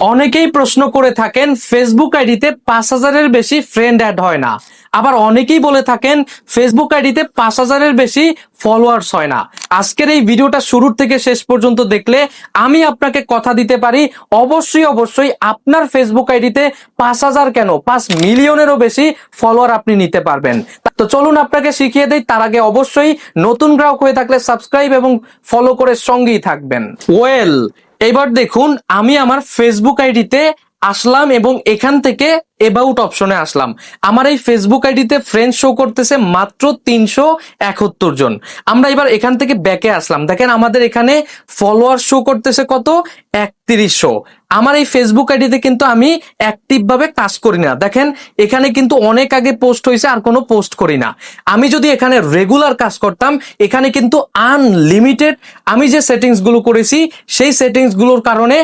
অনেকেই প্রশ্ন করে থাকেন ফেসবুক আইডিতে পাঁচ হাজারের বেশি ফ্রেন্ড অ্যাড হয় না। আবার অনেকেই বলে থাকেন ফেসবুক আইডিতে পাঁচ হাজারের বেশি ফলোয়ার্স হয় না। আজকের এই ভিডিওটা শুরুর থেকে শেষ পর্যন্ত দেখলে আমি আপনাকে কথা দিতে পারি। অবশ্যই অবশ্যই আপনার ফেসবুক আইডিতে পাঁচ হাজার কেন, পাঁচ মিলিয়নেরও বেশি ফলোয়ার আপনি নিতে পারবেন। তো চলুন আপনাকে শিখিয়ে দেই, তার আগে অবশ্যই নতুন গ্রাহক হয়ে থাকলে সাবস্ক্রাইব এবং ফলো করে সঙ্গেই থাকবেন। ওয়েল এবার দেখুন, আমি আমার ফেসবুক আইডিতে আসলাম এবং এখান থেকে এবাউট অপশনে আসলাম। আমার এই ফেসবুক আইডিতে ফ্রেন্ড শো করতেছে মাত্র তিনশো একাত্তর জন। আমরা এবার এখান থেকে ব্যাকে আসলাম। দেখেন আমাদের এখানে ফলোয়ার শো করতেছে কত? একত্রিশশো। আমার এই ফেসবুক আইডিতে কিন্তু আমি অ্যাক্টিভ ভাবে কাজ করি না। দেখেন, এখানে কিন্তু অনেক আগে পোস্ট হয়েছে, আর কোনো পোস্ট করি না। আমি যদি এখানে রেগুলার কাজ করতাম, এখানে কিন্তু আনলিমিটেড আমি যে সেটিংসগুলো করেছি, সেই সেটিংসগুলোর কারণে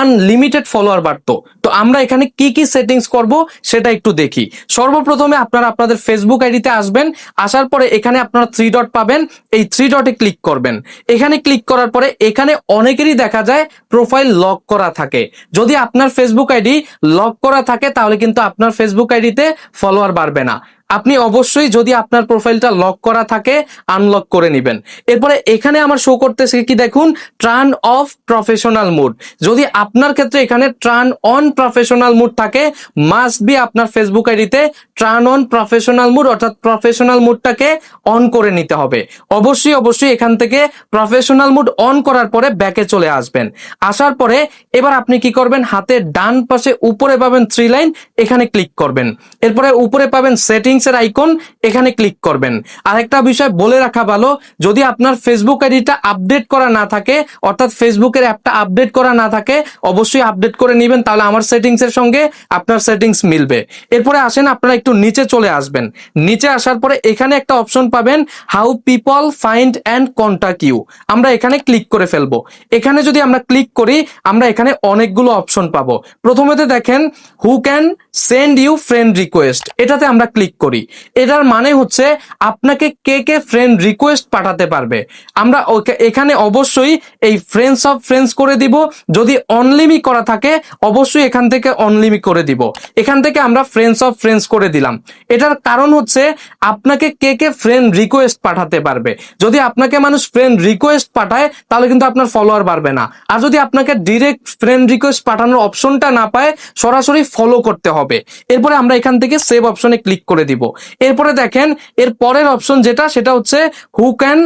আনলিমিটেড ফলোয়ার বাড়তো। তো আমরা এখানে কি কি সেটিংস করব? সেটা একটু দেখি। সর্বপ্রথমে আপনারা আপনাদের ফেসবুক আইডিতে আসবেন, আসার পরে এখানে আপনারা থ্রি ডট পাবেন, এই থ্রি ডটে ক্লিক করবেন। এখানে ক্লিক করার পরে এখানে অনেকেরই দেখা যায় প্রোফাইল লক করা থাকে। যদি আপনার ফেসবুক আইডি লক করা থাকে, তাহলে কিন্তু আপনার ফেসবুক আইডিতে ফলোয়ার বাড়বে না। আপনি অবশ্যই যদি আপনার প্রোফাইলটা লক করা থাকে আনলক করে নেবেন। এরপরে এখানে আমার শো করতেছে কি দেখুন? ট্রান অফ প্রফেশনাল মুড যদি আপনার ক্ষেত্রে এখানে ট্রান অন প্রফেশনাল মুড থাকে মাস্ট বি আপনার ফেসবুক আইডিতে ট্রান অন প্রফেশনাল মুড অর্থাৎ প্রফেশনাল মুডটাকে অন করে নিতে হবে। অবশ্যই অবশ্যই এখান থেকে প্রফেশনাল মুড অন করার পরে ব্যাকে চলে আসবেন। আসার পরে এবার আপনি কি করবেন? হাতের ডান পাশে উপরে পাবেন থ্রি লাইন এখানে ক্লিক করবেন। এরপরে উপরে পাবেন সেটিংস এর আইকন এখানে ক্লিক করবেন। আরেকটা বিষয় বলে রাখা ভালো, যদি আপনার ফেসবুক আইডিটা আপডেট করা না থাকে, অর্থাৎ ফেসবুকের অ্যাপটা আপডেট করা না থাকে, অবশ্যই আপডেট করে নেবেন, তাহলে আমার সেটিংস এর সঙ্গে আপনার সেটিংস মিলবে। এরপরে আসেন, আপনারা একটু নিচে চলে আসবেন। নিচে আসার পরে এখানে একটা অপশন পাবেন how people find and contact you আমরা এখানে ক্লিক করে ফেলব। এখানে যদি আমরা ক্লিক করি, আমরা এখানে অনেকগুলো অপশন পাবো। প্রথমেতে দেখেন who can send you friend request এটাতে আমরা ক্লিক করি। এটার মানে হচ্ছে, আপনাকে কে কে ফ্রেন্ড রিকোয়েস্ট পাঠাতে পারবে। আমরা এখানে অবশ্যই এই ফ্রেন্ডস অফ ফ্রেন্ডস করে দিব। যদি অনলিমি করা থাকে, অবশ্যই এখান থেকে অনলিমি করে দিব। এখান থেকে আমরা ফ্রেন্ডস অফ ফ্রেন্ডস করে দিলাম। এটার কারণ হচ্ছে আপনাকে কে কে ফ্রেন্ড রিকোয়েস্ট পাঠাতে পারবে। যদি আপনাকে মানুষ ফ্রেন্ড রিকোয়েস্ট পাঠায়, তাহলে কিন্তু আপনার ফলোয়ার বাড়বে না। আর যদি আপনাকে ডিরেক্ট ফ্রেন্ড রিকোয়েস্ট পাঠানোর অপশনটা না পায়, সরাসরি ফলো করতে হবে। এরপরে আমরা এখান থেকে সেভ অপশনে ক্লিক করে দিব। এরপরে দেখেন, এর পরের অপশন যেটা, সেটা হচ্ছে who can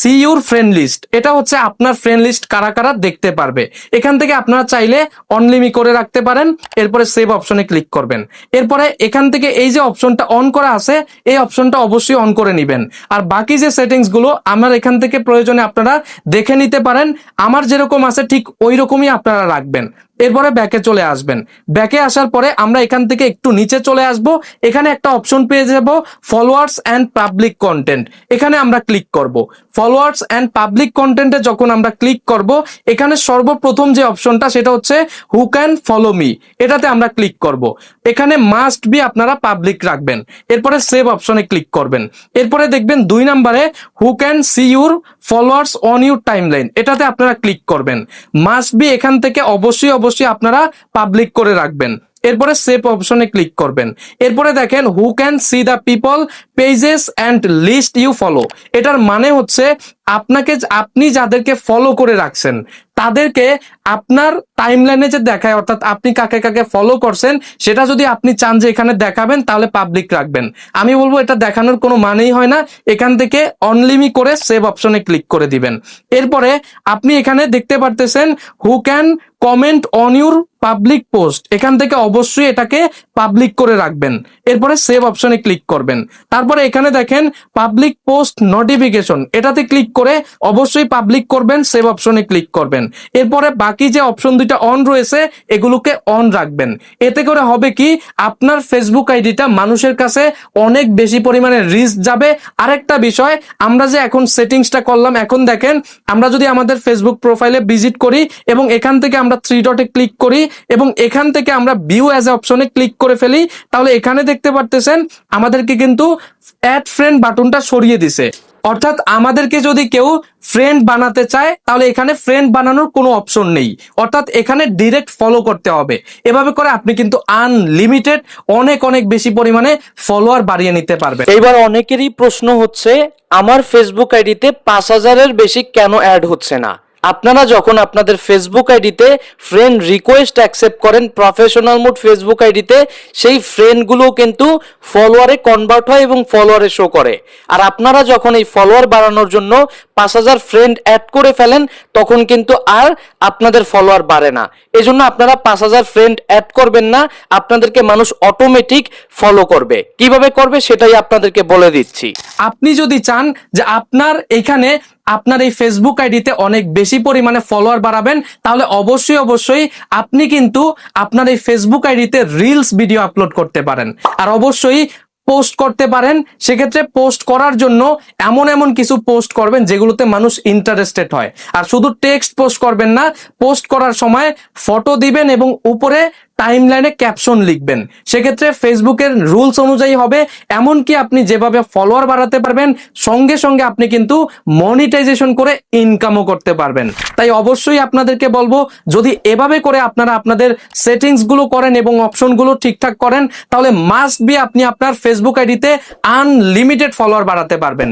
see your friend list এটা হচ্ছে আপনার ফ্রেন্ড লিস্ট কারা কারা দেখতে পারবে। এখান থেকে আপনারা চাইলে অনলিমি করে রাখতে পারেন, এরপরে সেভ অপশনে ক্লিক করবেন। এরপরে এখান থেকে এই যে অপশনটা অন করা আছে, এই অপশনটা অবশ্যই অন করে নেবেন। আর বাকি যে সেটিংসগুলো, আমার এখান থেকে প্রয়োজনে আপনারা দেখে নিতে পারেন। আমার যেরকম আছে, ঠিক ওই রকমই আপনারা রাখবেন। এরপরে ব্যাকে চলে আসবেন। ব্যাকে আসার পরে আমরা এখান থেকে একটু নিচে চলে আসব। এখানে একটা অপশন পেয়ে যাব ফলোয়ার্স অ্যান্ড পাবলিক কন্টেন্ট এখানে আমরা ক্লিক করব। ফলোয়ার্স অ্যান্ড পাবলিক কন্টেন্টে যখন আমরা ক্লিক করব, এখানে সর্বপ্রথম যে অপশনটা সেটা হচ্ছে হু ক্যান ফলো মি এটাতে আমরা ক্লিক করব। এখানে মাস্ট বি আপনারা পাবলিক রাখবেন। এরপরে সেভ অপশনে ক্লিক করবেন। এরপরে দেখবেন দুই নাম্বারে who can see your followers on your timeline এটাতে আপনারা ক্লিক করবেন। মাস্ট বি এখান থেকে অবশ্যই অবশ্যই আপনারা পাবলিক করে রাখবেন। এরপরে সেভ অপশনে ক্লিক করবেন। এরপরে দেখেন who can see the people pages and list you follow এটার মানে হচ্ছে আপনাকে আপনি যাদেরকে ফলো করে রাখছেন, তাদেরকে আপনার টাইমলাইনে যে দেখায়, অর্থাৎ আপনি কাকে কাকে ফলো করছেন, সেটা যদি আপনি চান যে এখানে দেখাবেন, তাহলে পাবলিক রাখবেন। আমি বলব, এটা দেখানোর কোনো মানেই হয় না। এখান থেকে অনলিমি করে সেভ অপশনে ক্লিক করে দিবেন। এরপরে আপনি এখানে দেখতে পারতেছেন who can comment on your public post এখান থেকে অবশ্যই এটাকে পাবলিক করে রাখবেন। এরপরে সেভ অপশনে ক্লিক করবেন। তারপরে এখানে দেখেন পাবলিক পোস্ট নোটিফিকেশন এটাতে ক্লিক করে অবশ্যই পাবলিক করবেন সেভ অপশনে ক্লিক করবেন। এরপরে বাকি যে অপশন দুইটা অন রয়েছে, এগুলোকে অন রাখবেন। এতে করে হবে কি, আপনার ফেসবুক আইডিটা মানুষের কাছে অনেক বেশি পরিমাণে রিস্ক যাবে। আরেকটা বিষয়, আমরা যে এখন সেটিংসটা করলাম, এখন দেখেন, আমরা যদি আমাদের ফেসবুক প্রোফাইলে ভিজিট করি এবং এখান থেকে আমরা থ্রি ডটে ক্লিক করি এবং এখান থেকে আমরা ভিউ অ্যাজ এ অপশনে ক্লিক করে ফেলি, তাহলে এখানে দেখতে পারতেছেন, আমাদেরকে কিন্তু অ্যাড ফ্রেন্ড বাটনটা সরিয়ে দিছে। অর্থাৎ আমাদেরকে যদি কেউ ফ্রেন্ড বানাতে চায়, তাহলে এখানে ফ্রেন্ড বানানোর কোনো অপশন নেই। অর্থাৎ এখানে ডিরেক্ট ফলো করতে হবে। এভাবে করে আপনি কিন্তু আনলিমিটেড অনেক অনেক বেশি পরিমাণে ফলোয়ার বাড়িয়ে নিতে পারবেন। এবার অনেকেরই প্রশ্ন হচ্ছে, আমার ফেসবুক আইডিতে পাঁচ হাজারের বেশি কেন অ্যাড হচ্ছে না? আপনারা যখন আপনাদের ফেসবুক আইডিতে ফ্রেন্ড রিকোয়েস্ট অ্যাকসেপ্ট করেন প্রফেশনাল মোড ফেসবুক আইডিতে, সেই ফ্রেন্ডগুলো কিন্তু ফলোয়ারে কনভার্ট হয় এবং ফলোয়ারে শো করে। আর আপনারা যখন এই ফলোয়ার বাড়ানোর জন্য পাঁচ হাজার ফ্রেন্ড অ্যাড করে ফেলেন, তখন কিন্তু আর আপনাদের ফলোয়ার বাড়ে না। এজন্য আপনারা পাঁচ হাজার ফ্রেন্ড অ্যাড করবেন না, আপনাদেরকে মানুষ অটোমেটিক ফলো করবে। কীভাবে করবে সেটাই আপনাদেরকে বলে দিচ্ছি। আপনি যদি চান যে আপনার এখানে আপনার এই ফেসবুক আইডিতে অনেক বেশি পরিমাণে ফলোয়ার বাড়াবেন, তাহলে অবশ্যই অবশ্যই আপনি কিন্তু আপনার এই ফেসবুক আইডিতে রিলস ভিডিও আপলোড করতে পারেন। আর অবশ্যই পোস্ট করতে পারেন। সেক্ষেত্রে পোস্ট করার জন্য এমন এমন কিছু পোস্ট করবেন যেগুলোতে মানুষ ইন্টারেস্টেড হয়। আর শুধু টেক্সট পোস্ট করবেন না পোস্ট করার সময় ফটো দিবেন এবং উপরে টাইমলাইনে ক্যাপশন লিখবেন। সেক্ষেত্রে ফেসবুকের রুলস অনুযায়ী হবে, এমনকি আপনি যেভাবে ফলোয়ার বাড়াতে পারবেন, সঙ্গে সঙ্গে আপনি কিন্তু মনিটাইজেশন করে ইনকামও করতে পারবেন। তাই অবশ্যই আপনাদেরকে বলব, যদি এভাবে করে আপনারা আপনাদের সেটিংসগুলো করেন এবং অপশনগুলো ঠিকঠাক করেন, তাহলে মাস্ট বি আপনি আপনার ফেসবুক আইডিতে আনলিমিটেড ফলোয়ার বাড়াতে পারবেন।